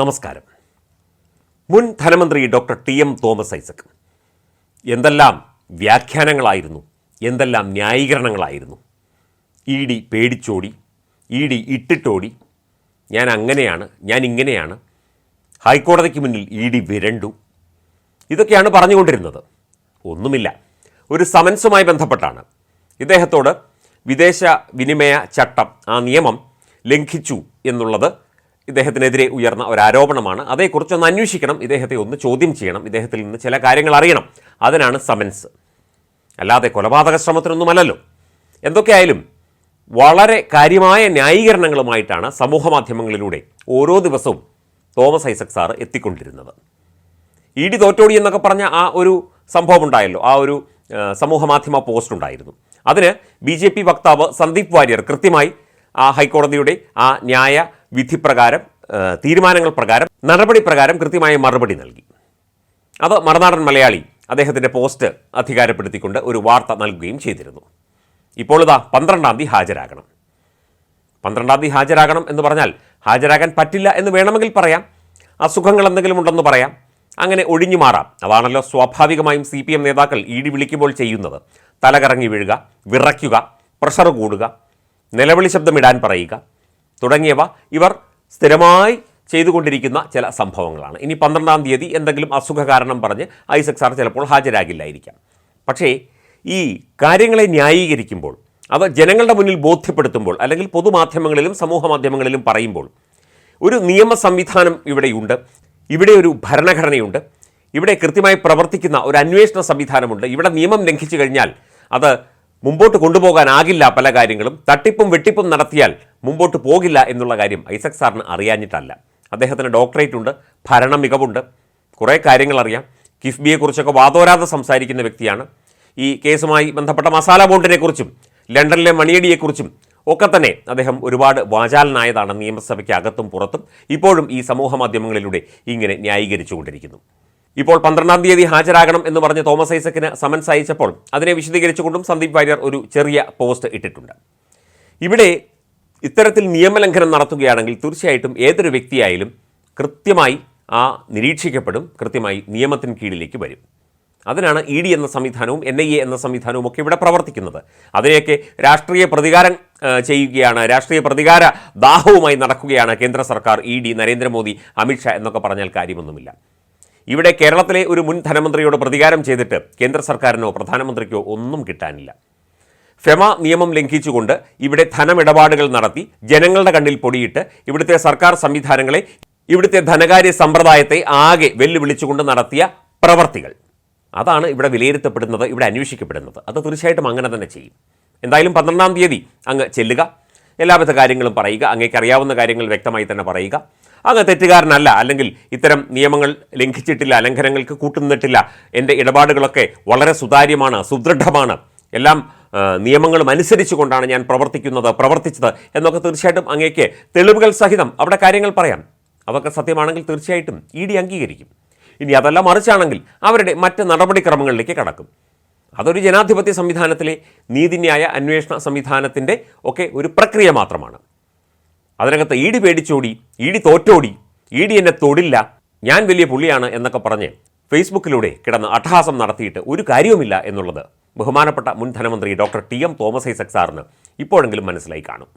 നമസ്കാരം. മുൻ ധനമന്ത്രി doctor T M Thomas Isaac. എന്തെല്ലാം വ്യാഖ്യാനങ്ങളായിരുന്നു? എന്തെല്ലാം ന്യായീകരണങ്ങളായിരുന്നു? ഇ ഡി പേടിച്ചോടി ഇ ഡി ഇട്ടിട്ടോടി. ഞാൻ അങ്ങനെയാണ് ഞാൻ ഇങ്ങനെയാണ്. ഹൈക്കോടതിക്ക് മുന്നിൽ ഇ ഡി വിരണ്ടു. ഇതൊക്കെയാണ് പറഞ്ഞുകൊണ്ടിരുന്നത്. ഒന്നുമില്ല. ഒരു സമൻസുമായി ബന്ധപ്പെട്ടാണ്. ഇദ്ദേഹത്തോട് വിദേശ വിനിമയ ചട്ടം ആ നിയമം ലംഘിച്ചു എന്നുള്ളത് ഇദ്ദേഹത്തിനെതിരെ ഉയർന്ന ഒരു ആരോപണമാണ്. അതേക്കുറിച്ചൊന്ന് അന്വേഷിക്കണം. ഇദ്ദേഹത്തെ ഒന്ന് ചോദ്യം ചെയ്യണം. ഇദ്ദേഹത്തിൽ നിന്ന് ചില കാര്യങ്ങൾ അറിയണം. അതിനാണ് സമൻസ് അല്ലാതെ കൊലപാതക ശ്രമത്തിനൊന്നുമല്ലല്ലോ. എന്തൊക്കെയായാലും വളരെ കാര്യമായ ന്യായീകരണങ്ങളുമായിട്ടാണ് സമൂഹ മാധ്യമങ്ങളിലൂടെ ഓരോ ദിവസവും തോമസ് ഐസക് സാറ് എത്തിക്കൊണ്ടിരുന്നത്. ഇ ഡി തോറ്റോടി എന്നൊക്കെ പറഞ്ഞ ആ ഒരു സംഭവം ഉണ്ടായല്ലോ. ആ ഒരു സമൂഹ മാധ്യമ പോസ്റ്റ് ഉണ്ടായിരുന്നു. അതിന് ബി വക്താവ് സന്ദീപ് വാര്യർ കൃത്യമായി ആ ഹൈക്കോടതിയുടെ ആ ന്യായ വിധി പ്രകാരം തീരുമാനങ്ങൾ പ്രകാരം നടപടി പ്രകാരം കൃത്യമായ മറുപടി നൽകി. അത് മറുനാടൻ മലയാളി അദ്ദേഹത്തിന്റെ പോസ്റ്റ് അധികാരപ്പെടുത്തിക്കൊണ്ട് ഒരു വാർത്ത നൽകുകയും ചെയ്തിരുന്നു. ഇപ്പോൾ ഇതാ പന്ത്രണ്ടാം തീയതി ഹാജരാകണം. പന്ത്രണ്ടാം തീയതി ഹാജരാകണം എന്ന് പറഞ്ഞാൽ ഹാജരാകാൻ പറ്റില്ല എന്ന് വേണമെങ്കിൽ പറയാം. അസുഖങ്ങൾ എന്തെങ്കിലും ഉണ്ടെന്ന് പറയാം. അങ്ങനെ ഒഴിഞ്ഞു മാറാം. അതാണല്ലോ സ്വാഭാവികമായും സി പി എം നേതാക്കൾ ഇ ഡി വിളിക്കുമ്പോൾ ചെയ്യുന്നത്. തലകറങ്ങി വീഴുക വിറയ്ക്കുക പ്രഷർ കൂടുക നിലവിളി ശബ്ദമിടാൻ പറയുക തുടങ്ങിയവ ഇവർ സ്ഥിരമായി ചെയ്തുകൊണ്ടിരിക്കുന്ന ചില സംഭവങ്ങളാണ്. ഇനി പന്ത്രണ്ടാം തീയതി എന്തെങ്കിലും അസുഖ കാരണം പറഞ്ഞ് ഐസക് സാർ ചിലപ്പോൾ ഹാജരാകില്ലായിരിക്കാം. പക്ഷേ ഈ കാര്യങ്ങളെ ന്യായീകരിക്കുമ്പോൾ അവ ജനങ്ങളുടെ മുന്നിൽ ബോധ്യപ്പെടുത്തുമ്പോൾ അല്ലെങ്കിൽ പൊതുമാധ്യമങ്ങളിലും സമൂഹ മാധ്യമങ്ങളിലും പറയുമ്പോൾ ഒരു നിയമ സംവിധാനം ഇവിടെയുണ്ട് ഇവിടെ ഒരു ഭരണഘടനയുണ്ട് ഇവിടെ കൃത്യമായി പ്രവർത്തിക്കുന്ന ഒരു അന്വേഷണ സംവിധാനമുണ്ട് ഇവിടെ നിയമം ലംഘിച്ചു കഴിഞ്ഞാൽ അത് മുമ്പോട്ട് കൊണ്ടുപോകാനാകില്ല പല കാര്യങ്ങളും. തട്ടിപ്പും വെട്ടിപ്പും നടത്തിയാൽ മുമ്പോട്ട് പോകില്ല എന്നുള്ള കാര്യം ഐസക് സാറിന് അറിയാഞ്ഞിട്ടല്ല. അദ്ദേഹത്തിന് ഡോക്ടറേറ്റ് ഉണ്ട് ഭരണ മികവുണ്ട് കുറേ കാര്യങ്ങൾ അറിയാം. കിഫ്ബിയെക്കുറിച്ചൊക്കെ വാതോരാതെ സംസാരിക്കുന്ന വ്യക്തിയാണ്. ഈ കേസുമായി ബന്ധപ്പെട്ട മസാല ബോണ്ടിനെക്കുറിച്ചും ലണ്ടനിലെ മണിയടിയെക്കുറിച്ചും ഒക്കെ തന്നെ അദ്ദേഹം ഒരുപാട് വാചാലനായതാണ് നിയമസഭയ്ക്ക് അകത്തും പുറത്തും. ഇപ്പോഴും ഈ സമൂഹ മാധ്യമങ്ങളിലൂടെ ഇങ്ങനെ ന്യായീകരിച്ചുകൊണ്ടിരിക്കുന്നു. ഇപ്പോൾ പന്ത്രണ്ടാം തീയതി ഹാജരാകണം എന്ന് പറഞ്ഞ് തോമസ് ഐസക്കിന് സമൻസ് അയച്ചപ്പോൾ അതിനെ വിശദീകരിച്ചുകൊണ്ടും സന്ദീപ് വാര്യർ ഒരു ചെറിയ പോസ്റ്റ് ഇട്ടിട്ടുണ്ട്. ഇവിടെ ഇത്തരത്തിൽ നിയമലംഘനം നടത്തുകയാണെങ്കിൽ തീർച്ചയായിട്ടും ഏതൊരു വ്യക്തിയായാലും കൃത്യമായി ആ നിരീക്ഷിക്കപ്പെടും കൃത്യമായി നിയമത്തിന് കീഴിലേക്ക് വരും. അതിനാണ് ഇ ഡി എന്ന സംവിധാനവും എൻ ഐ എ എന്ന സംവിധാനവും ഒക്കെ ഇവിടെ പ്രവർത്തിക്കുന്നത്. അതിനെയൊക്കെ രാഷ്ട്രീയ പ്രതികാരം ചെയ്യുകയാണ് രാഷ്ട്രീയ പ്രതികാര ദാഹവുമായി നടക്കുകയാണ് കേന്ദ്ര സർക്കാർ ഇ ഡി നരേന്ദ്രമോദി അമിത്ഷാ എന്നൊക്കെ പറഞ്ഞാൽ കാര്യമൊന്നുമില്ല. ഇവിടെ കേരളത്തിലെ ഒരു മുൻ ധനമന്ത്രിയോട് പ്രതികാരം ചെയ്തിട്ട് കേന്ദ്ര സർക്കാരിനോ പ്രധാനമന്ത്രിക്കോ ഒന്നും കിട്ടാനില്ല. ഫെമ നിയമം ലംഘിച്ചുകൊണ്ട് ഇവിടെ ധനമിടപാടുകൾ നടത്തി ജനങ്ങളുടെ കണ്ണിൽ പൊടിയിട്ട് ഇവിടുത്തെ സർക്കാർ സംവിധാനങ്ങളെ ഇവിടുത്തെ ധനകാര്യ സമ്പ്രദായത്തെ ആകെ വെല്ലുവിളിച്ചുകൊണ്ട് നടത്തിയ പ്രവർത്തികൾ. അതാണ് ഇവിടെ വിലയിരുത്തപ്പെടുന്നത് ഇവിടെ അന്വേഷിക്കപ്പെടുന്നത്. അത് തീർച്ചയായിട്ടും അങ്ങനെ തന്നെ ചെയ്യും. എന്തായാലും പന്ത്രണ്ടാം തീയതി അങ്ങ് ചെല്ലുക. എല്ലാവിധ കാര്യങ്ങളും പറയുക അങ്ങേക്കറിയാവുന്ന കാര്യങ്ങൾ വ്യക്തമായി തന്നെ പറയുക. അങ്ങ് തെറ്റുകാരനല്ല. അല്ലെങ്കിൽ ഇത്തരം നിയമങ്ങൾ ലംഘിച്ചിട്ടില്ല ലംഘനങ്ങൾക്ക് കൂട്ടുനിന്നിട്ടില്ല. എന്റെ ഇടപാടുകളൊക്കെ വളരെ സുതാര്യമാണ് സുദൃഢമാണ്. എല്ലാം നിയമങ്ങളും അനുസരിച്ചു കൊണ്ടാണ് ഞാൻ പ്രവർത്തിക്കുന്നത് പ്രവർത്തിച്ചത് എന്നൊക്കെ തീർച്ചയായിട്ടും അങ്ങേക്ക് തെളിവുകൾ സഹിതം അവിടെ കാര്യങ്ങൾ പറയാം. അതൊക്കെ സത്യമാണെങ്കിൽ തീർച്ചയായിട്ടും ഇ ഡി അംഗീകരിക്കും. ഇനി അതല്ല മറിച്ചാണെങ്കിൽ അവരുടെ മറ്റ് നടപടിക്രമങ്ങളിലേക്ക് കടക്കും. അതൊരു ജനാധിപത്യ സംവിധാനത്തിലെ നീതിന്യായ അന്വേഷണ സംവിധാനത്തിന്റെ ഒക്കെ ഒരു പ്രക്രിയ മാത്രമാണ്. അതിനകത്ത് ഇ ഡി പേടിച്ചോടി ഇ ഡി തോറ്റോടി ഇ ഡി എന്നെ തൊടില്ല ഞാൻ വലിയ പുള്ളിയാണ് എന്നൊക്കെ പറഞ്ഞ് ഫേസ്ബുക്കിലൂടെ കിടന്ന് അട്ടഹാസം നടത്തിയിട്ട് ഒരു കാര്യവുമില്ല എന്നുള്ളത് ബഹുമാനപ്പെട്ട മുൻ ധനമന്ത്രി doctor T M Thomas Isaac സാറിന് ഇപ്പോഴെങ്കിലും മനസ്സിലായി കാണും.